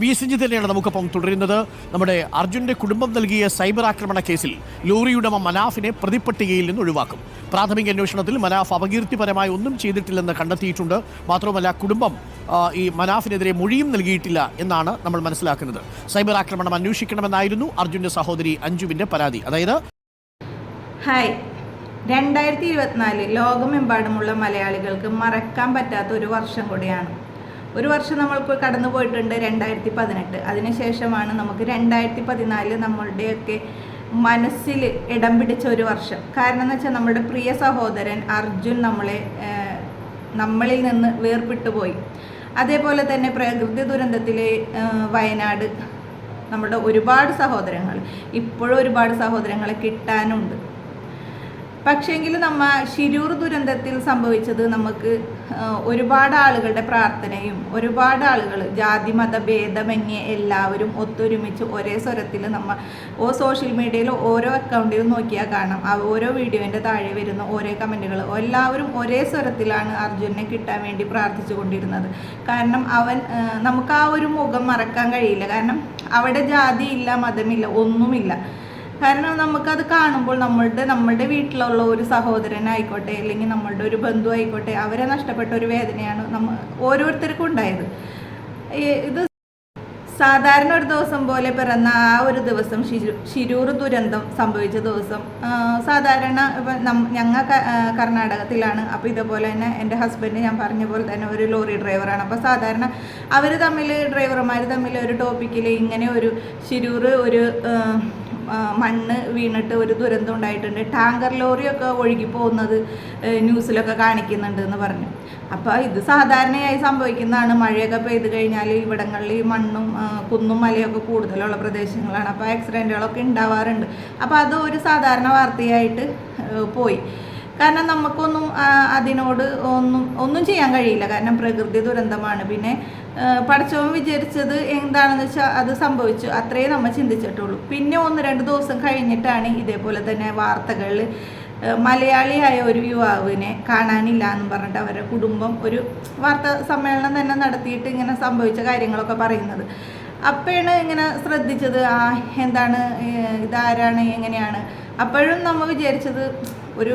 V S തന്നെയാണ് നമുക്കൊപ്പം തുടരുന്നത്. നമ്മുടെ അർജുന്റെ കുടുംബം നൽകിയ സൈബർ ആക്രമണ കേസിൽ ലോറിയുടമ മനാഫിനെ പ്രതിപ്പട്ടികയിൽ നിന്ന് ഒഴിവാക്കും. പ്രാഥമിക അന്വേഷണത്തിൽ മനാഫ് അപകീർത്തിപരമായി ഒന്നും ചെയ്തിട്ടില്ലെന്ന് കണ്ടെത്തിയിട്ടുണ്ട്. മാത്രമല്ല കുടുംബം ഈ മനാഫിനെതിരെ മൊഴിയും നൽകിയിട്ടില്ല എന്നാണ് നമ്മൾ മനസ്സിലാക്കുന്നത്. സൈബർ ആക്രമണം അന്വേഷിക്കണമെന്നായിരുന്നു അർജുന്റെ സഹോദരി അഞ്ജുവിന്റെ പരാതി. അതായത് ഹായ്. രണ്ടായിരത്തി ഇരുപത്തിനാല് ലോകമെമ്പാടുമുള്ള മലയാളികൾക്ക് മറക്കാൻ പറ്റാത്ത ഒരു വർഷം കൂടിയാണ്. ഒരു വർഷം നമ്മൾക്ക് കടന്നു പോയിട്ടുണ്ട് രണ്ടായിരത്തി പതിനെട്ട് അതിനുശേഷമാണ് നമുക്ക് രണ്ടായിരത്തി പതിനാല് നമ്മളുടെയൊക്കെ മനസ്സിൽ ഇടം പിടിച്ച ഒരു വർഷം. കാരണം എന്ന് വെച്ചാൽ നമ്മുടെ പ്രിയ സഹോദരൻ അർജുൻ നമ്മളെ നമ്മളിൽ നിന്ന് വേർപെട്ടു പോയി. അതേപോലെ തന്നെ പ്രകൃതി ദുരന്തത്തിലെ വയനാട് നമ്മുടെ ഒരുപാട് സഹോദരങ്ങൾ ഇപ്പോഴും ഒരുപാട് സഹോദരങ്ങളെ കിട്ടാനുണ്ട്. പക്ഷേങ്കിൽ നമ്മ ശിരൂർ ദുരന്തത്തിൽ സംഭവിച്ചത് നമുക്ക് ഒരുപാട് ആളുകളുടെ പ്രാർത്ഥനയും ഒരുപാട് ആളുകൾ ജാതി മത ഭേദമന്യേ എല്ലാവരും ഒത്തൊരുമിച്ച് ഒരേ സ്വരത്തിൽ നമ്മൾ ഓ സോഷ്യൽ മീഡിയയിൽ ഓരോ അക്കൗണ്ടിലും നോക്കിയാൽ കാണാം. ഓരോ വീഡിയോന്റെ താഴെ വരുന്ന ഓരോ കമന്റുകൾ എല്ലാവരും ഒരേ സ്വരത്തിലാണ് അർജുനെ കിട്ടാൻ വേണ്ടി പ്രാർത്ഥിച്ചു കൊണ്ടിരുന്നത്. കാരണം അവൻ നമുക്ക് ആ ഒരു മുഖം മറക്കാൻ കഴിയില്ല. കാരണം അവിടെ ജാതിയില്ല മതമില്ല ഒന്നുമില്ല. കാരണം നമുക്കത് കാണുമ്പോൾ നമ്മളുടെ നമ്മളുടെ വീട്ടിലുള്ള ഒരു സഹോദരനായിക്കോട്ടെ അല്ലെങ്കിൽ നമ്മളുടെ ഒരു ബന്ധു ആയിക്കോട്ടെ അവരെ നഷ്ടപ്പെട്ട ഒരു വേദനയാണ് നമ്മ ഓരോരുത്തർക്കും ഉണ്ടായത്. ഇത് സാധാരണ ഒരു ദിവസം പോലെ പിറന്ന ആ ഒരു ദിവസം ശിരു ശിരൂർ ദുരന്തം സംഭവിച്ച ദിവസം സാധാരണ ഇപ്പം നം- ഞങ്ങ ക- ആ, കർണാടകത്തിലാണ്. അപ്പോൾ ഇതേപോലെ തന്നെ എന്റെ ഹസ്ബൻഡ് ഞാൻ പറഞ്ഞ പോലെ തന്നെ ഒരു ലോറി ഡ്രൈവറാണ്. അപ്പോൾ സാധാരണ അവർ തമ്മിൽ ഡ്രൈവർമാർ തമ്മിൽ ഒരു ടോപ്പിക്കിൽ ഇങ്ങനെ ഒരു ശിരൂർ ഒരു മണ്ണ് വീണിട്ട് ഒരു ദുരന്തം ഉണ്ടായിട്ടുണ്ട്. ടാങ്കർ ലോറിയൊക്കെ ഒഴുകി പോകുന്നത് ന്യൂസിലൊക്കെ കാണിക്കുന്നുണ്ട് എന്ന് പറഞ്ഞു. അപ്പോൾ ഇത് സാധാരണയായി സംഭവിക്കുന്നതാണ്. മഴയൊക്കെ പെയ്തു കഴിഞ്ഞാൽ ഇവിടങ്ങളിൽ മണ്ണും കുന്നും മലയൊക്കെ കൂടുതലുള്ള പ്രദേശങ്ങളാണ്. അപ്പോൾ ആക്സിഡന്റുകളൊക്കെ ഉണ്ടാവാറുണ്ട്. അപ്പോൾ അത് ഒരു സാധാരണ വാർത്തയായിട്ട് പോയി. കാരണം നമുക്കൊന്നും അതിനോട് ഒന്നും ഒന്നും ചെയ്യാൻ കഴിയില്ല. കാരണം പ്രകൃതി ദുരന്തമാണ്. പിന്നെ പഠിച്ചവൻ വിചാരിച്ചത് എന്താണെന്ന് വെച്ചാൽ അത് സംഭവിച്ചു. അത്രേ നമ്മൾ ചിന്തിച്ചിട്ടുള്ളൂ. പിന്നെ ഒന്ന് രണ്ട് ദിവസം കഴിഞ്ഞിട്ടാണ് ഇതേപോലെ തന്നെ വാർത്തകളിൽ മലയാളിയായ ഒരു യുവാവിനെ കാണാനില്ല എന്ന് പറഞ്ഞിട്ട് അവരുടെ കുടുംബം ഒരു വാർത്താ സമ്മേളനം തന്നെ നടത്തിയിട്ട് ഇങ്ങനെ സംഭവിച്ച കാര്യങ്ങളൊക്കെ പറയുന്നത്. അപ്പോഴാണ് ഇങ്ങനെ ശ്രദ്ധിച്ചത് ആ എന്താണ് ഇതാരാണ് എങ്ങനെയാണ്? അപ്പോഴും നമ്മൾ വിചാരിച്ചത് ഒരു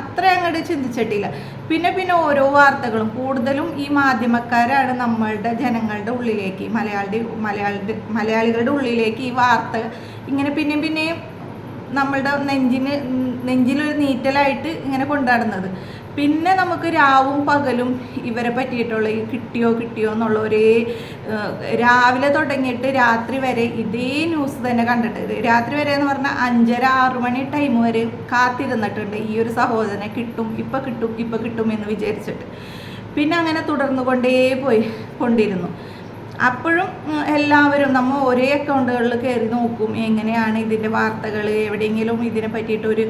അത്ര അങ്ങോട്ട് ചിന്തിച്ചിട്ടില്ല. പിന്നെ പിന്നെ ഓരോ വാർത്തകളും കൂടുതലും ഈ മാധ്യമക്കാരാണ് നമ്മളുടെ ജനങ്ങളുടെ ഉള്ളിലേക്ക് മലയാളി മലയാളി മലയാളികളുടെ ഉള്ളിലേക്ക് ഈ വാർത്ത ഇങ്ങനെ പിന്നെയും പിന്നെയും നമ്മളുടെ നെഞ്ചിന് നെഞ്ചിലൊരു നീറ്റലായിട്ട് ഇങ്ങനെ കൊണ്ടാടുന്നത്. പിന്നെ നമുക്ക് രാവും പകലും ഇവരെ പറ്റിയിട്ടുള്ള ഈ കിട്ടിയോ കിട്ടിയോ എന്നുള്ള ഒരേ രാവിലെ തുടങ്ങിയിട്ട് രാത്രി വരെ ഇതേ ന്യൂസ് തന്നെ കണ്ടിട്ട്. രാത്രി വരെ എന്ന് പറഞ്ഞാൽ അഞ്ചര ആറ് മണി ടൈം വരെ കാത്തിരുന്നിട്ടുണ്ട് ഈ ഒരു സഹോദരനെ കിട്ടും ഇപ്പം കിട്ടും ഇപ്പം കിട്ടും എന്ന് വിചാരിച്ചിട്ട്. പിന്നെ അങ്ങനെ തുടർന്നു കൊണ്ടേ പോയി കൊണ്ടിരുന്നു. അപ്പോഴും എല്ലാവരും നമ്മൾ ഒരേ അക്കൗണ്ടുകളിൽ കയറി നോക്കും എങ്ങനെയാണ് ഇതിന്റെ വാർത്തകൾ എവിടെയെങ്കിലും ഇതിനെ പറ്റിയിട്ട് ഒരു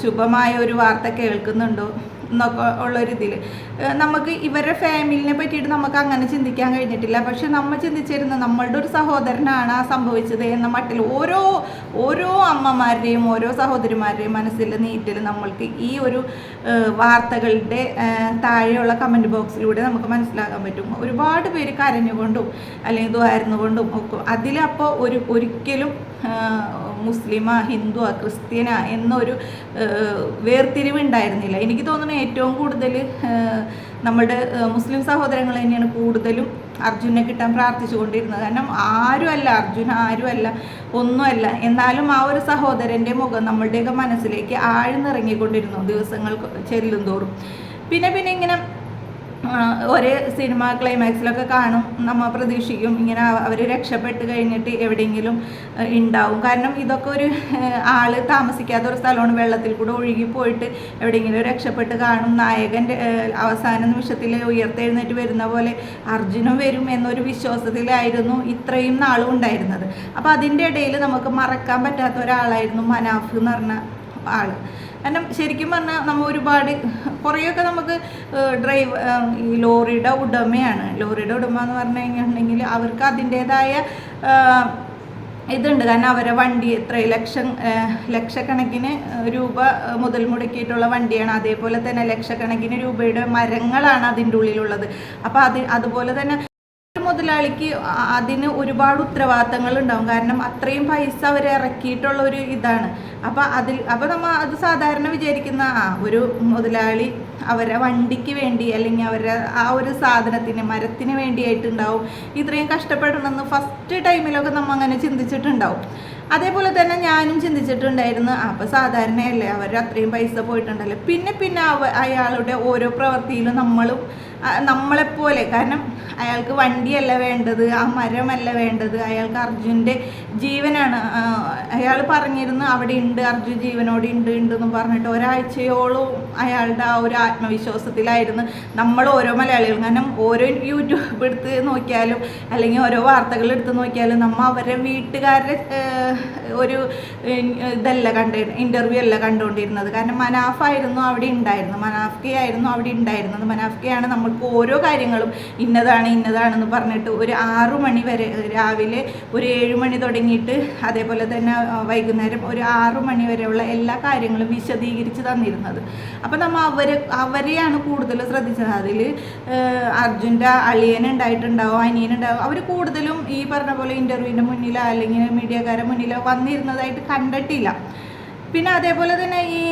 ശുഭമായ ഒരു വാർത്ത കേൾക്കുന്നുണ്ടോ? എന്നൊക്കെ ഉള്ളൊരിതിൽ നമുക്ക് ഇവരുടെ ഫാമിലിനെ പറ്റിയിട്ട് നമുക്ക് അങ്ങനെ ചിന്തിക്കാൻ കഴിഞ്ഞിട്ടില്ല. പക്ഷെ നമ്മൾ ചിന്തിച്ചിരുന്ന നമ്മളുടെ ഒരു സഹോദരനാണ് ആ സംഭവിച്ചത് എന്ന മട്ടിൽ ഓരോ ഓരോ അമ്മമാരുടെയും ഓരോ സഹോദരിമാരുടെയും മനസ്സിൽ നീറ്റിൽ നമ്മൾക്ക് ഈ ഒരു വാർത്തകളുടെ താഴെയുള്ള കമന്റ് ബോക്സിലൂടെ നമുക്ക് മനസ്സിലാക്കാൻ പറ്റും. ഒരുപാട് പേര് കരഞ്ഞുകൊണ്ടും അല്ലെങ്കിൽ ദ്വാരുന്നുകൊണ്ടും ഒക്കെ. അതിലപ്പോൾ ഒരു ഒരിക്കലും മുസ്ലിമാ ഹിന്ദുവാ ക്രിസ്ത്യനാ എന്നൊരു വേർതിരിവ് ഉണ്ടായിരുന്നില്ല എനിക്ക് തോന്നുന്നു ഏറ്റവും കൂടുതൽ നമ്മുടെ മുസ്ലിം സഹോദരങ്ങൾ തന്നെയാണ് കൂടുതലും അർജുനെ കിട്ടാൻ പ്രാർത്ഥിച്ചു കൊണ്ടിരുന്നത് കാരണം ആരുമല്ല അർജുൻ ആരുമല്ല ഒന്നുമല്ല. എന്നാലും ആ ഒരു സഹോദരന്റെ മുഖം നമ്മളുടെയൊക്കെ മനസ്സിലേക്ക് ആഴ്ന്നിറങ്ങിക്കൊണ്ടിരുന്നു ദിവസങ്ങൾ ചെല്ലും തോറും പിന്നെ പിന്നെ ഇങ്ങനെ ഒരേ സിനിമ ക്ലൈമാക്സിലൊക്കെ കാണും നമ്മൾ പ്രതീക്ഷിക്കും. ഇങ്ങനെ അവർ രക്ഷപ്പെട്ട് കഴിഞ്ഞിട്ട് എവിടെയെങ്കിലും ഉണ്ടാവും കാരണം ഇതൊക്കെ ഒരു ആൾ താമസിക്കാത്ത ഒരു സ്ഥലമാണ്. വെള്ളത്തിൽ കൂടെ ഒഴുകി പോയിട്ട് എവിടെയെങ്കിലും രക്ഷപ്പെട്ട് കാണും. നായകന്റെ അവസാന നിമിഷത്തിൽ ഉയർത്തെഴുന്നേറ്റ് വരുന്ന പോലെ അർജുനും വരും എന്നൊരു വിശ്വാസത്തിലായിരുന്നു ഇത്രയും നാളും ഉണ്ടായിരുന്നത്. അപ്പോൾ അതിന്റെ ഇടയിൽ നമുക്ക് മറക്കാൻ പറ്റാത്ത ഒരാളായിരുന്നു മനാഫ് എന്ന് പറഞ്ഞ ആൾ. കാരണം ശരിക്കും പറഞ്ഞാൽ നമ്മൾ ഒരുപാട് കുറേയൊക്കെ നമുക്ക് ഡ്രൈവ് ഈ ലോറിയുടെ ഉടമയാണ്. ലോറിയുടെ ഉടമ എന്ന് പറഞ്ഞു കഴിഞ്ഞിട്ടുണ്ടെങ്കിൽ അവർക്ക് അതിന്റേതായ ഇതുണ്ട്. കാരണം അവരെ വണ്ടി എത്ര ലക്ഷം ലക്ഷക്കണക്കിന് രൂപ മുതൽ മുടക്കിയിട്ടുള്ള വണ്ടിയാണ്. അതേപോലെ തന്നെ ലക്ഷക്കണക്കിന് രൂപയുടെ മരങ്ങളാണ് അതിന്റെ ഉള്ളിലുള്ളത്. അപ്പോൾ അത് അതുപോലെ തന്നെ മുതലാളിക്ക് അതിന് ഒരുപാട് ഉത്തരവാദിത്തങ്ങൾ ഉണ്ടാവും. കാരണം അത്രയും പൈസ അവർ ഇറക്കിയിട്ടുള്ള ഒരു ഇതാണ്. അപ്പം അതിൽ അപ്പം നമ്മൾ അത് സാധാരണ വിചാരിക്കുന്ന ആ ഒരു മുതലാളി അവരെ വണ്ടിക്ക് വേണ്ടി അല്ലെങ്കിൽ അവരുടെ ആ ഒരു സാധനത്തിന് മരത്തിന് വേണ്ടിയായിട്ടുണ്ടാവും. ഇത്രയും കഷ്ടപ്പെടണമെന്ന് ഫസ്റ്റ് ടൈമിലൊക്കെ നമ്മൾ അങ്ങനെ ചിന്തിച്ചിട്ടുണ്ടാവും. അതേപോലെ തന്നെ ഞാനും ചിന്തിച്ചിട്ടുണ്ടായിരുന്നു അപ്പോൾ സാധാരണയല്ലേ അവർ അത്രയും പൈസ പോയിട്ടുണ്ടല്ലോ? പിന്നെ പിന്നെ അവ അയാളുടെ ഓരോ പ്രവൃത്തിയിലും നമ്മളും നമ്മളെപ്പോലെ. കാരണം അയാൾക്ക് വണ്ടിയല്ല വേണ്ടത് ആ മരമല്ല വേണ്ടത്. അയാൾക്ക് അർജുന്റെ ജീവനാണ്. അയാൾ പറഞ്ഞിരുന്നു അവിടെ ഉണ്ട് അർജുൻ ജീവനോട് ഉണ്ട് ഉണ്ട് എന്ന് പറഞ്ഞിട്ട് ഒരാഴ്ചയോളം അയാളുടെ ആ ഒരു ആത്മവിശ്വാസത്തിലായിരുന്നു നമ്മൾ ഓരോ മലയാളികളും കാരണം ഓരോ യൂട്യൂബ് എടുത്ത് നോക്കിയാലും അല്ലെങ്കിൽ ഓരോ വാർത്തകൾ എടുത്ത് നോക്കിയാലും നമ്മൾ അവരുടെ വീട്ടുകാരുടെ ഒരു ഇതല്ല കണ്ട ഇന്റർവ്യൂ അല്ല കണ്ടുകൊണ്ടിരുന്നത് കാരണം മനാഫായിരുന്നു അവിടെ ഉണ്ടായിരുന്നത്. മനാഫ്കയായിരുന്നു അവിടെ ഉണ്ടായിരുന്നത്. മനാഫ്കയാണ് നമ്മൾക്ക് ഓരോ കാര്യങ്ങളും ഇന്നതാണ് ഇന്നതാണെന്ന് പറഞ്ഞിട്ട് ഒരു ആറു മണി വരെ രാവിലെ ഒരു ഏഴ് മണി തുടങ്ങിയിട്ട് അതേപോലെ തന്നെ വൈകുന്നേരം ഒരു ആറു മണി വരെയുള്ള എല്ലാ കാര്യങ്ങളും വിശദീകരിച്ച് തന്നിരുന്നത്. അപ്പം നമ്മൾ അവരെ അവരെയാണ് കൂടുതൽ ശ്രദ്ധിച്ചത്. അതിൽ അർജുന്റെ അളിയനുണ്ടായിട്ടുണ്ടാവും അനിയനുണ്ടാവും അവർ കൂടുതലും ഈ പറഞ്ഞ പോലെ ഇന്റർവ്യൂവിന്റെ മുന്നിലോ അല്ലെങ്കിൽ മീഡിയക്കാരുടെ മുന്നിലോ വന്നിരുന്നതായിട്ട് കണ്ടിട്ടില്ല. പിന്നെ അതേപോലെ തന്നെ ഈ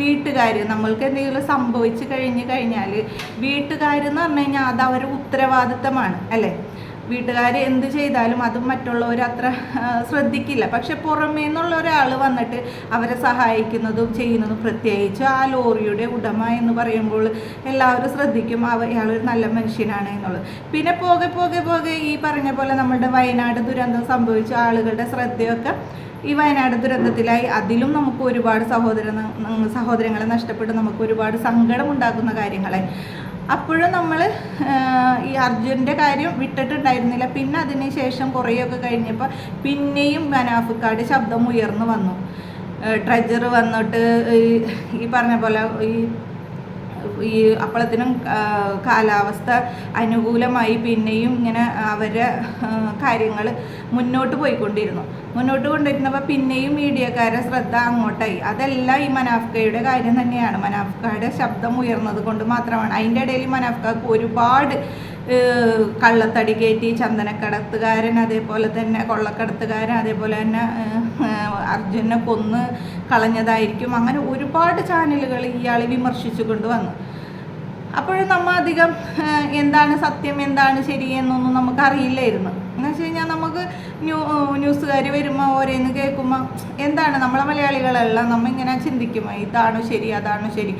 വീട്ടുകാർ നമ്മൾക്ക് എന്തെങ്കിലും സംഭവിച്ചു കഴിഞ്ഞ് കഴിഞ്ഞാൽ വീട്ടുകാരെന്ന് പറഞ്ഞു കഴിഞ്ഞാൽ അത് അവരുടെ ഉത്തരവാദിത്തമാണ് അല്ലേ? വീട്ടുകാർ എന്ത് ചെയ്താലും അത് മറ്റുള്ളവർ അത്ര ശ്രദ്ധിക്കില്ല. പക്ഷെ പുറമേ നിന്നുള്ള ഒരാൾ വന്നിട്ട് അവരെ സഹായിക്കുന്നതും ചെയ്യുന്നതും പ്രത്യേകിച്ച് ആ ലോറിയുടെ ഉടമ എന്ന് പറയുമ്പോൾ എല്ലാവരും ശ്രദ്ധിക്കും അവ ഇയാളൊരു നല്ല മനുഷ്യനാണ് എന്നുള്ളത്. പിന്നെ പോകെ പോകെ പോകെ ഈ പറഞ്ഞ പോലെ നമ്മുടെ വയനാട് ദുരന്തം സംഭവിച്ച ആളുകളുടെ ശ്രദ്ധയൊക്കെ ഈ വയനാട് ദുരന്തത്തിലായി. അതിലും നമുക്ക് ഒരുപാട് സഹോദര സഹോദരങ്ങളെ നഷ്ടപ്പെട്ട് നമുക്ക് ഒരുപാട് സങ്കടം ഉണ്ടാക്കുന്ന കാര്യങ്ങളെ. അപ്പോഴും നമ്മൾ ഈ അർജുന്റെ കാര്യം വിട്ടിട്ടുണ്ടായിരുന്നില്ല. പിന്നെ അതിന് ശേഷം കുറേയൊക്കെ കഴിഞ്ഞപ്പോൾ പിന്നെയും മനാഫിക്കാട് ശബ്ദം ഉയർന്നു വന്നു. ട്രെജർ വന്നിട്ട് ഈ- പറഞ്ഞ പോലെ ഈ ഈ അപ്പോഴത്തിനും കാലാവസ്ഥ അനുകൂലമായി പിന്നെയും ഇങ്ങനെ അവരെ കാര്യങ്ങൾ മുന്നോട്ട് പോയിക്കൊണ്ടിരുന്നു. മുന്നോട്ട് കൊണ്ടിരുന്നപ്പോൾ പിന്നെയും മീഡിയക്കാരുടെ ശ്രദ്ധ അങ്ങോട്ടായി. അതെല്ലാം ഈ മനാഫ്കയുടെ കാര്യം തന്നെയാണ്. മനാഫ്കയുടെ ശബ്ദം ഉയർന്നത് കൊണ്ട് മാത്രമാണ്. അതിന്റെ ഇടയിൽ മനാഫ്കക്ക് ഒരുപാട് കള്ളത്തടി കയറ്റി ചന്ദനക്കടത്തുകാരൻ അതേപോലെ തന്നെ കൊള്ളക്കടത്തുകാരൻ അതേപോലെ തന്നെ അർജുനെ കൊന്ന് കളഞ്ഞതായിരിക്കും. അങ്ങനെ ഒരുപാട് ചാനലുകൾ ഇയാൾ വിമർശിച്ചുകൊണ്ട് വന്നു. അപ്പോഴും നമ്മൾ അധികം എന്താണ് സത്യം എന്താണ് ശരി എന്നൊന്നും നമുക്ക് അറിയില്ലായിരുന്നു എന്ന് വെച്ച് കഴിഞ്ഞാൽ നമുക്ക് ന്യൂ ന്യൂസുകാർ വരുമ്പോൾ ഓരോന്ന് കേൾക്കുമ്പോൾ എന്താണ് നമ്മളെ മലയാളികളെല്ലാം നമ്മൾ ഇങ്ങനെ ചിന്തിക്കും ഇതാണോ ശരി അതാണോ ശരി.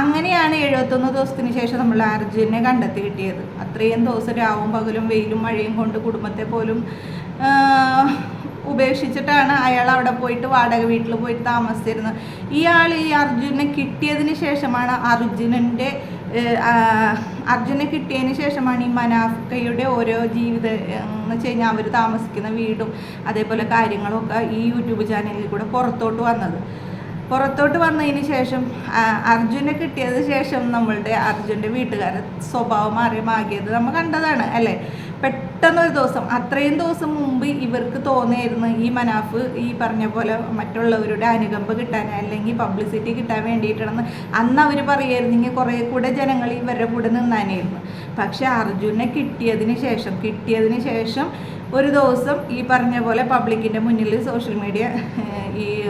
അങ്ങനെയാണ് എഴുപത്തൊന്ന് ദിവസത്തിന് ശേഷം നമ്മൾ അർജുനെ കണ്ടെത്തി കിട്ടിയത്. അത്രയും ദിവസം രാവും പകലും വെയിലും മഴയും കൊണ്ട് കുടുംബത്തെ പോലും ഉപേക്ഷിച്ചിട്ടാണ് അയാൾ അവിടെ പോയിട്ട് വാടക വീട്ടിൽ പോയിട്ട് താമസിച്ചിരുന്നത്. ഇയാൾ ഈ അർജുനെ കിട്ടിയതിന് ശേഷമാണ് അർജുനന്റെ അർജുനെ കിട്ടിയതിന് ശേഷമാണ് ഈ മനാഫ്കയുടെ ഓരോ ജീവിത എന്ന് വെച്ച് കഴിഞ്ഞാൽ അവർ താമസിക്കുന്ന വീടും അതേപോലെ കാര്യങ്ങളും ഒക്കെ ഈ യൂട്യൂബ് ചാനലിൽ കൂടെ പുറത്തോട്ട് വന്നത്. പുറത്തോട്ട് വന്നതിന് ശേഷം അർജുനെ കിട്ടിയത് ശേഷം നമ്മളുടെ അർജുന്റെ വീട്ടുകാരുടെ സ്വഭാവം മാറി മാകിയത് നമ്മൾ കണ്ടതാണ് അല്ലേ? പെട്ടെന്ന് ഒരു ദിവസം അത്രയും ദിവസം മുമ്പ് ഇവർക്ക് തോന്നിയായിരുന്നു ഈ മനാഫ് ഈ പറഞ്ഞ പോലെ മറ്റുള്ളവരുടെ അനുകമ്പ കിട്ടാൻ അല്ലെങ്കിൽ പബ്ലിസിറ്റി കിട്ടാൻ വേണ്ടിയിട്ടാണെന്ന്. അന്ന് അവർ പറയായിരുന്നെങ്കിൽ കുറേ കൂടെ ജനങ്ങൾ ഇവരുടെ കൂടെ നിന്നാനായിരുന്നു. പക്ഷേ അർജുനെ കിട്ടിയതിന് ശേഷം കിട്ടിയതിന് ശേഷം ഒരു ദിവസം ഈ പറഞ്ഞ പോലെ പബ്ലിക്കിന്റെ മുന്നിൽ സോഷ്യൽ മീഡിയ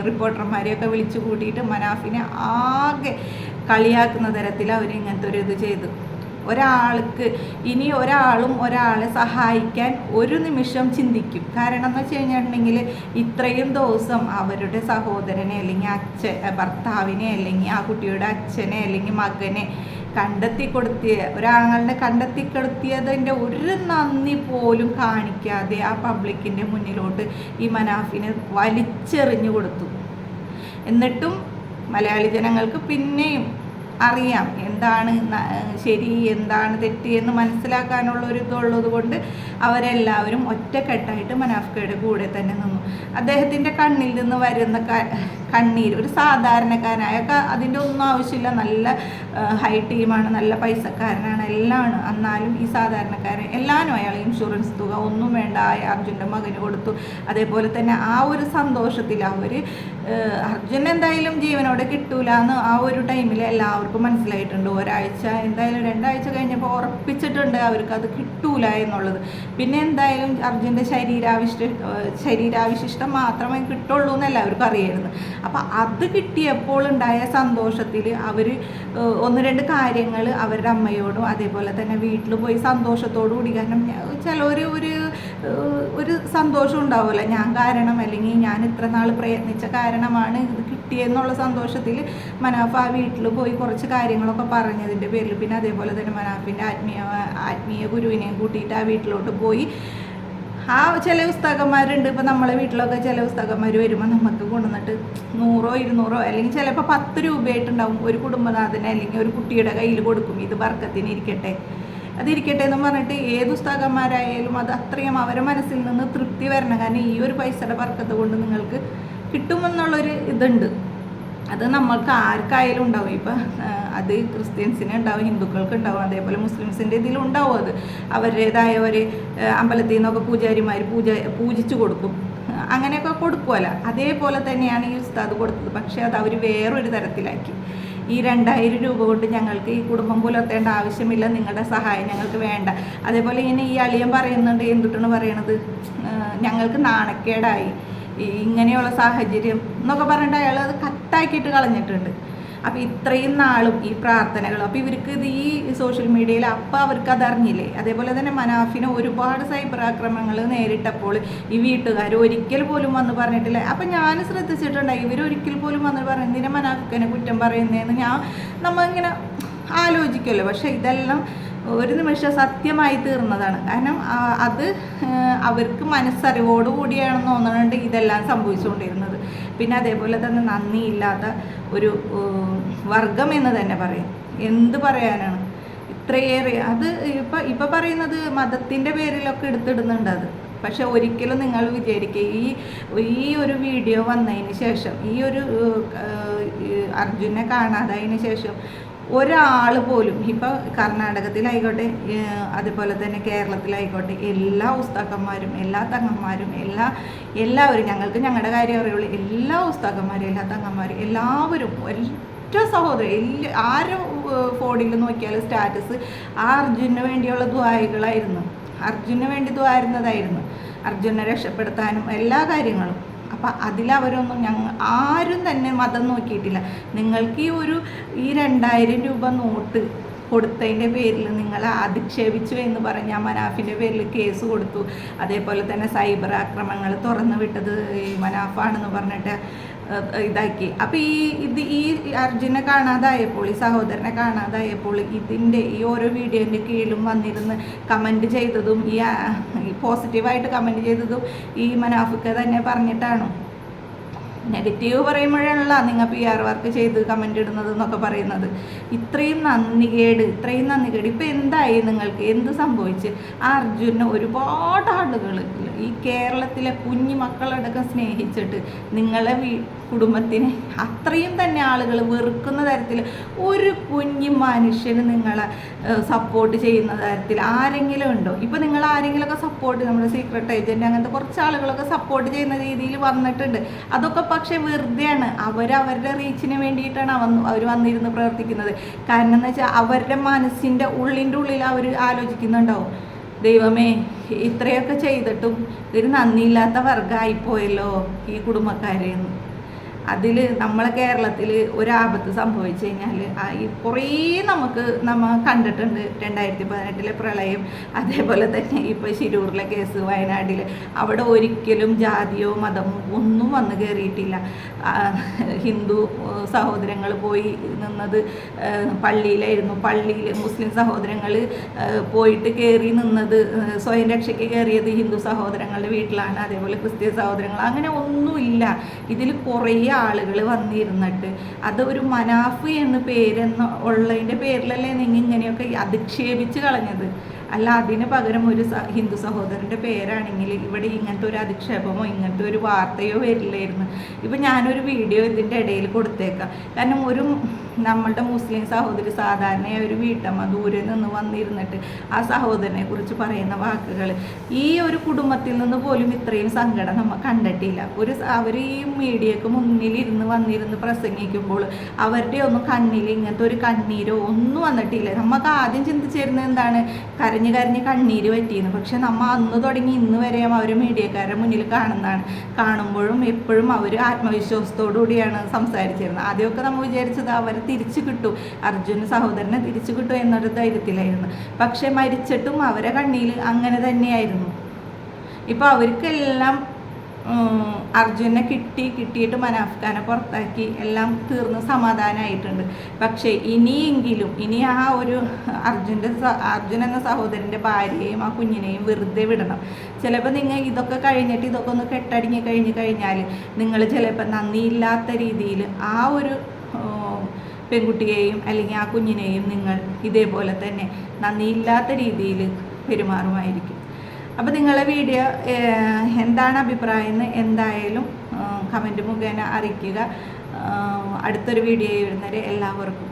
റിപ്പോർട്ടർമാരെയൊക്കെ വിളിച്ചു കൂട്ടിയിട്ട് മനാഫിനെ ആകെ കളിയാക്കുന്ന തരത്തിൽ അവർ ഇങ്ങനത്തെ ഒരു ഇത് ചെയ്തു. ഒരാൾക്ക് ഇനി ഒരാളും ഒരാളെ സഹായിക്കാൻ ഒരു നിമിഷം ചിന്തിക്കും. കാരണം എന്ന് വെച്ച് കഴിഞ്ഞിട്ടുണ്ടെങ്കിൽ ഇത്രയും ദിവസം അവരുടെ സഹോദരനെ അല്ലെങ്കിൽ അച്ഛൻ ഭർത്താവിനെ അല്ലെങ്കിൽ ആ കുട്ടിയുടെ അച്ഛനെ അല്ലെങ്കിൽ മകനെ കണ്ടെത്തി കൊടുത്തിയ ഒരാളെ കണ്ടെത്തി കൊടുത്തിയതിന്റെ ഒരു നന്ദി പോലും കാണിക്കാതെ ആ പബ്ലിക്കിന്റെ മുന്നിലോട്ട് ഈ മനാഫിനെ വലിച്ചെറിഞ്ഞു കൊടുത്തു. എന്നിട്ടും മലയാളി ജനങ്ങൾക്ക് പിന്നെയും അറിയാം എന്താണ് ശരി എന്താണ് തെറ്റ് എന്ന് മനസ്സിലാക്കാനുള്ള ഒരു ഇതുള്ളത് കൊണ്ട് അവരെല്ലാവരും ഒറ്റക്കെട്ടായിട്ട് മനാഫ്കയുടെ കൂടെ തന്നെ നിന്നു. അദ്ദേഹത്തിന്റെ കണ്ണിൽ നിന്ന് വരുന്ന ക- കണ്ണീര് ഒരു സാധാരണക്കാരനായ അതിന്റെ ഒന്നും ആവശ്യമില്ല. നല്ല ഹൈ ടീമാണ് നല്ല പൈസക്കാരനാണ് എല്ലാം എന്നാലും ഈ സാധാരണക്കാരൻ എല്ലാവരും അയാൾ ഇൻഷുറൻസ് തുക ഒന്നും വേണ്ട. അർജുന്റെ മകന് കൊടുത്തു. അതേപോലെ തന്നെ ആ ഒരു സന്തോഷത്തിൽ അവർ അർജുൻ എന്തായാലും ജീവനോടെ കിട്ടൂല എന്ന് ആ ഒരു ടൈമിൽ എല്ലാവർക്കും മനസ്സിലായിട്ടുണ്ട്. ഒരാഴ്ച എന്തായാലും രണ്ടാഴ്ച കഴിഞ്ഞപ്പോൾ ഉറപ്പിച്ചിട്ടുണ്ട് അവർക്ക് അത് കിട്ടൂല എന്നുള്ളത്. പിന്നെ എന്തായാലും അർജുന്റെ ശരീരാവിഷ്ട ശരീരാവിശിഷ്ടം മാത്രമേ കിട്ടുള്ളൂ എന്ന് എല്ലാവർക്കും അറിയായിരുന്നു. അപ്പോൾ അത് കിട്ടിയപ്പോൾ ഉണ്ടായ സന്തോഷത്തിൽ അവർ ഒന്ന് രണ്ട് കാര്യങ്ങൾ അവരുടെ അമ്മയോടും അതേപോലെ തന്നെ വീട്ടിൽ പോയി സന്തോഷത്തോടു കൂടി കാരണം ചിലർ ഒരു ഒരു സന്തോഷം ഉണ്ടാവില്ല ഞാൻ കാരണം അല്ലെങ്കിൽ ഞാൻ ഇത്ര നാൾ പ്രയത്നിച്ച കാരണമാണ് ഇത് കിട്ടിയെന്നുള്ള സന്തോഷത്തിൽ മനാഫ് ആ വീട്ടിൽ പോയി കുറച്ച് കാര്യങ്ങളൊക്കെ പറഞ്ഞതിന്റെ പേരിൽ പിന്നെ അതേപോലെ തന്നെ മനാഫിന്റെ ആത്മീയ ആത്മീയ ഗുരുവിനെയും കൂട്ടിയിട്ട് ആ വീട്ടിലോട്ട് പോയി. ആ ചില പുസ്തകന്മാരുണ്ട്. ഇപ്പം നമ്മളെ വീട്ടിലൊക്കെ ചില പുസ്തകന്മാർ വരുമ്പോൾ നമുക്ക് കൊണ്ടുവന്നിട്ട് നൂറോ ഇരുന്നൂറോ അല്ലെങ്കിൽ ചിലപ്പോൾ പത്ത് രൂപയായിട്ടുണ്ടാവും. ഒരു കുടുംബനാഥന് അല്ലെങ്കിൽ ഒരു കുട്ടിയുടെ കയ്യിൽ കൊടുക്കും. ഇത് വർക്കത്തിന് ഇരിക്കട്ടെ അതിരിക്കട്ടെ എന്ന് പറഞ്ഞിട്ട് ഏത് പുസ്തകന്മാരായാലും അത് അത്രയും അവരെ മനസ്സിൽ നിന്ന് തൃപ്തി വരണം. കാരണം ഈ ഒരു പൈസയുടെ വർക്കത്ത് കൊണ്ട് നിങ്ങൾക്ക് കിട്ടുമെന്നുള്ളൊരു ഇതുണ്ട്. അത് നമ്മൾക്ക് ആർക്കായാലും ഉണ്ടാവും. ഇപ്പം അത് ക്രിസ്ത്യൻസിന് ഉണ്ടാവും ഹിന്ദുക്കൾക്ക് ഉണ്ടാവും. അതേപോലെ മുസ്ലിംസിന്റെ ഇതിലും ഉണ്ടാവും അത്. അവരുടേതായ ഒരു അമ്പലത്തിൽ നിന്നൊക്കെ പൂജാരിമാർ പൂജ പൂജിച്ചു കൊടുക്കും. അങ്ങനെയൊക്കെ കൊടുക്കുമല്ലോ അതേപോലെ തന്നെയാണ് ഈ ഉസ്താദ് കൊടുത്തത്. പക്ഷേ അത് അവർ വേറൊരു തരത്തിലാക്കി. ഈ രണ്ടായിരം രൂപ കൊണ്ട് ഞങ്ങൾക്ക് ഈ കുടുംബം പുലർത്തേണ്ട ആവശ്യമില്ല. നിങ്ങളുടെ സഹായം ഞങ്ങൾക്ക് വേണ്ട. അതേപോലെ ഇങ്ങനെ ഈ അളിയൻ പറയുന്നുണ്ട് എന്തുട്ടാണ് പറയണത്? ഞങ്ങൾക്ക് നാണക്കേടായി. ഇങ്ങനെയുള്ള സാഹചര്യം എന്നൊക്കെ പറഞ്ഞിട്ട് അയാൾ അത് കട്ടാക്കിയിട്ട് കളഞ്ഞിട്ടുണ്ട്. അപ്പോൾ ഇത്രയും നാളും ഈ പ്രാർത്ഥനകൾ. അപ്പോൾ ഇവർക്ക് ഇത് ഈ സോഷ്യൽ മീഡിയയിൽ അപ്പം അവർക്ക് അതറിഞ്ഞില്ലേ? അതേപോലെ തന്നെ മനാഫിന് ഒരുപാട് സൈബർ ആക്രമണങ്ങൾ നേരിട്ടപ്പോൾ ഈ വീട്ടുകാർ ഒരിക്കൽ പോലും വന്ന് പറഞ്ഞിട്ടില്ല. അപ്പം ഞാൻ ശ്രദ്ധിച്ചിട്ടുണ്ട് ഇവർ ഒരിക്കൽ പോലും വന്ന് പറയുന്നതിനെ മനാഫിക്കനെ കുറ്റം പറയുന്നതെന്ന് ഞാൻ നമ്മ ഇങ്ങനെ ആലോചിക്കുമല്ലോ പക്ഷേ ഇതെല്ലാം ഒരു നിമിഷം സത്യമായി തീർന്നതാണ്. കാരണം അത് അവർക്ക് മനസ്സറിവോട് കൂടിയാണെന്ന് തോന്നുന്നുണ്ട് ഇതെല്ലാം സംഭവിച്ചുകൊണ്ടിരുന്നത്. പിന്നെ അതേപോലെ തന്നെ നന്ദിയില്ലാത്ത ഒരു വർഗം എന്ന് തന്നെ പറയും. എന്ത് പറയാനാണ്? ഇത്രയേറെ അത് ഇപ്പം ഇപ്പം പറയുന്നത് മതത്തിന്റെ പേരിലൊക്കെ എടുത്തിടുന്നുണ്ട് അത്. പക്ഷെ ഒരിക്കലും നിങ്ങൾ വിചാരിക്കുക ഈ ഈ ഒരു വീഡിയോ വന്നതിന് ശേഷം ഈ ഒരു അർജുനെ കാണാതായതിന് ശേഷം ഒരാൾ പോലും ഇപ്പോൾ കർണാടകത്തിലായിക്കോട്ടെ അതുപോലെ തന്നെ കേരളത്തിലായിക്കോട്ടെ എല്ലാ ഉസ്താക്കന്മാരും എല്ലാ തങ്ങന്മാരും എല്ലാ എല്ലാവരും ഞങ്ങൾക്ക് ഞങ്ങളുടെ കാര്യം അറിയുള്ളൂ എല്ലാ ഉസ്താക്കന്മാരും എല്ലാ തങ്ങന്മാരും എല്ലാവരും ഒറ്റ സഹോദരൻ എല്ലാ ആരും ഫോണിൽ നോക്കിയാൽ സ്റ്റാറ്റസ്? ആ അർജുനു വേണ്ടിയുള്ള ദ്വായകളായിരുന്നു അർജുനന് വേണ്ടി ദ്വായിരുന്നതായിരുന്നു അർജുനെ രക്ഷപ്പെടുത്താനും എല്ലാ കാര്യങ്ങളും. അപ്പം അതിലവരൊന്നും ഞങ്ങൾ ആരും തന്നെ മതം നോക്കിയിട്ടില്ല. നിങ്ങൾക്ക് ഈ ഒരു ഈ രണ്ടായിരം രൂപ നോട്ട് കൊടുത്തതിന്റെ പേരിൽ നിങ്ങൾ അധിക്ഷേപിച്ചു എന്ന് പറഞ്ഞ് ആ മനാഫിന്റെ പേരിൽ കേസ് കൊടുത്തു. അതേപോലെ തന്നെ സൈബർ ആക്രമണങ്ങൾ തുറന്നു വിട്ടത് മനാഫാണെന്ന് പറഞ്ഞിട്ട് ഇതാക്കി. അപ്പോൾ ഈ ഇത് ഈ അർജുനെ കാണാതായപ്പോൾ ഈ സഹോദരനെ കാണാതായപ്പോൾ ഇതിന്റെ ഈ ഓരോ വീഡിയോന്റെ കീഴിലും വന്നിരുന്ന് കമന്റ് ചെയ്തതും ഈ പോസിറ്റീവായിട്ട് കമന്റ് ചെയ്തതും ഈ മനാഫിക്ക തന്നെ പറഞ്ഞിട്ടാണോ? നെഗറ്റീവ് പറയുമ്പോഴാണല്ലോ നിങ്ങൾ പി ആർ വർക്ക് ചെയ്ത് കമന്റ് ഇടുന്നത് എന്നൊക്കെ പറയുന്നത്. ഇത്രയും നന്ദികേട് ഇത്രയും നന്ദികേട് ഇപ്പം എന്തായി നിങ്ങൾക്ക്? എന്ത് സംഭവിച്ച്? ആ അർജുനെ ഒരുപാട് ആളുകൾ ഈ കേരളത്തിലെ കുഞ്ഞു മക്കളടക്കം സ്നേഹിച്ചിട്ട് നിങ്ങളെ വീ കുടുംബത്തിനെ അത്രയും തന്നെ ആളുകൾ വെറുക്കുന്ന തരത്തിൽ ഒരു കുഞ്ഞു മനുഷ്യന് നിങ്ങളെ സപ്പോർട്ട് ചെയ്യുന്ന തരത്തിൽ ആരെങ്കിലും ഉണ്ടോ? ഇപ്പം നിങ്ങൾ ആരെങ്കിലുമൊക്കെ സപ്പോർട്ട് നമ്മുടെ സീക്രട്ട് ഏജന്റ് അങ്ങനത്തെ കുറച്ച് ആളുകളൊക്കെ സപ്പോർട്ട് ചെയ്യുന്ന രീതിയിൽ വന്നിട്ടുണ്ട്. അതൊക്കെ പക്ഷേ വെറുതെയാണ്. അവരവരുടെ റീച്ചിന് വേണ്ടിയിട്ടാണ് അവൻ അവർ വന്നിരുന്ന് പ്രവർത്തിക്കുന്നത്. കാരണം എന്ന് വെച്ചാൽ അവരുടെ മനസ്സിന്റെ ഉള്ളിന്റെ ഉള്ളിൽ അവർ ആലോചിക്കുന്നുണ്ടാവും. ദൈവമേ ഇത്രയൊക്കെ ചെയ്തിട്ടും ഒരു നന്ദിയില്ലാത്ത വർഗമായിപ്പോയല്ലോ ഈ കുടുംബക്കാരെന്ന്. അതിൽ നമ്മളെ കേരളത്തിൽ ഒരാപത്ത് സംഭവിച്ചു കഴിഞ്ഞാൽ കുറേ നമുക്ക് നമ്മൾ കണ്ടിട്ടുണ്ട്. രണ്ടായിരത്തി പതിനെട്ടിലെ പ്രളയം അതേപോലെ തന്നെ ഇപ്പോൾ ശിരൂറിലെ കേസ് വയനാട്ടിൽ അവിടെ ഒരിക്കലും ജാതിയോ മതമോ ഒന്നും വന്ന് കയറിയിട്ടില്ല ഹിന്ദു സഹോദരങ്ങൾ പോയി നിന്നത് പള്ളിയിലായിരുന്നു. പള്ളിയിൽ മുസ്ലിം സഹോദരങ്ങൾ പോയിട്ട് കയറി നിന്നത് സ്വയം രക്ഷയ്ക്ക് കയറിയത് ഹിന്ദു സഹോദരങ്ങളുടെ വീട്ടിലാണ്. അതേപോലെ ക്രിസ്ത്യൻ സഹോദരങ്ങൾ. അങ്ങനെ ഒന്നുമില്ല. ഇതിൽ കുറേ ആളുകൾ വന്നിരുന്നിട്ട്. അത് ഒരു മനാഫ് എന്ന് പേരെന്ന് ഉള്ളതിന്റെ പേരിലല്ലേ നിങ്ങൾ ഇങ്ങനെയൊക്കെ അധിക്ഷേപിച്ച് കളഞ്ഞത്. അല്ല അതിന് പകരം ഒരു ഹിന്ദു സഹോദരന്റെ പേരാണെങ്കിൽ ഇവിടെ ഇങ്ങനത്തെ ഒരു അധിക്ഷേപമോ ഇങ്ങനത്തെ ഒരു വാർത്തയോ വരില്ലായിരുന്നു. ഇപ്പം ഞാനൊരു വീഡിയോ ഇതിന്റെ ഇടയിൽ കൊടുത്തേക്കാം. കാരണം ഒരു നമ്മളുടെ മുസ്ലിം സഹോദരി സാധാരണ ഒരു വീട്ടമ്മ ദൂരെ നിന്ന് വന്നിരുന്നിട്ട് ആ സഹോദരനെ കുറിച്ച് പറയുന്ന വാക്കുകൾ ഈ ഒരു കുടുംബത്തിൽ നിന്ന് പോലും ഇത്രയും സങ്കടം നമ്മൾ കണ്ടിട്ടില്ല. ഒരു അവർ ഈ മീഡിയക്ക് മുന്നിലിരുന്ന് വന്നിരുന്ന് പ്രസംഗിക്കുമ്പോൾ അവരുടെ ഒന്നും കണ്ണിൽ ഇങ്ങനത്തെ ഒരു കണ്ണീരോ ഒന്നും വന്നിട്ടില്ല. നമുക്ക് ആദ്യം ചിന്തിച്ചിരുന്നത് എന്താണ്? കരഞ്ഞ് കരഞ്ഞ് കണ്ണീര് പറ്റിയെന്ന് പക്ഷെ നമ്മൾ അന്ന് തുടങ്ങി ഇന്ന് വരെയും അവർ മീഡിയക്കാരുടെ മുന്നിൽ കാണുന്നതാണ്. കാണുമ്പോഴും എപ്പോഴും അവർ ആത്മവിശ്വാസത്തോടു കൂടിയാണ് സംസാരിച്ചിരുന്നത്. ആദ്യമൊക്കെ നമ്മൾ വിചാരിച്ചത് അവരെ തിരിച്ചു കിട്ടു. അർജുന സഹോദരനെ തിരിച്ചു കിട്ടു എന്നൊരു ധൈര്യത്തിലായിരുന്നു. പക്ഷെ മരിച്ചിട്ടും അവരെ കണ്ണിയിൽ അങ്ങനെ തന്നെയായിരുന്നു. ഇപ്പോൾ അവർക്കെല്ലാം അർജുനെ കിട്ടി കിട്ടിയിട്ട് മനാഫ്ഖാനെ പുറത്താക്കി എല്ലാം തീർന്ന് സമാധാനമായിട്ടുണ്ട് പക്ഷേ ഇനിയെങ്കിലും ഇനി ആ ഒരു അർജുന്റെ അർജുൻ എന്ന സഹോദരന്റെ ഭാര്യയെയും ആ കുഞ്ഞിനെയും വെറുതെ വിടണം. ചിലപ്പോൾ നിങ്ങൾ ഇതൊക്കെ കഴിഞ്ഞിട്ട് ഇതൊക്കെ ഒന്ന് കെട്ടടങ്ങി കഴിഞ്ഞ് കഴിഞ്ഞാൽ നിങ്ങൾ ചിലപ്പോൾ നന്ദിയില്ലാത്ത രീതിയിൽ ആ ഒരു പെൺകുട്ടിയെയും അല്ലെങ്കിൽ ആ കുഞ്ഞിനെയും നിങ്ങൾ ഇതേപോലെ തന്നെ നന്ദിയില്ലാത്ത രീതിയിൽ പെരുമാറുമായിരിക്കും. അപ്പോൾ നിങ്ങളെ വീഡിയോ എന്താണ് അഭിപ്രായം എന്ന് എന്തായാലും കമന്റ് മുഖേന അറിയിക്കുക. അടുത്തൊരു വീഡിയോ വരുന്നവരെ എല്ലാവർക്കും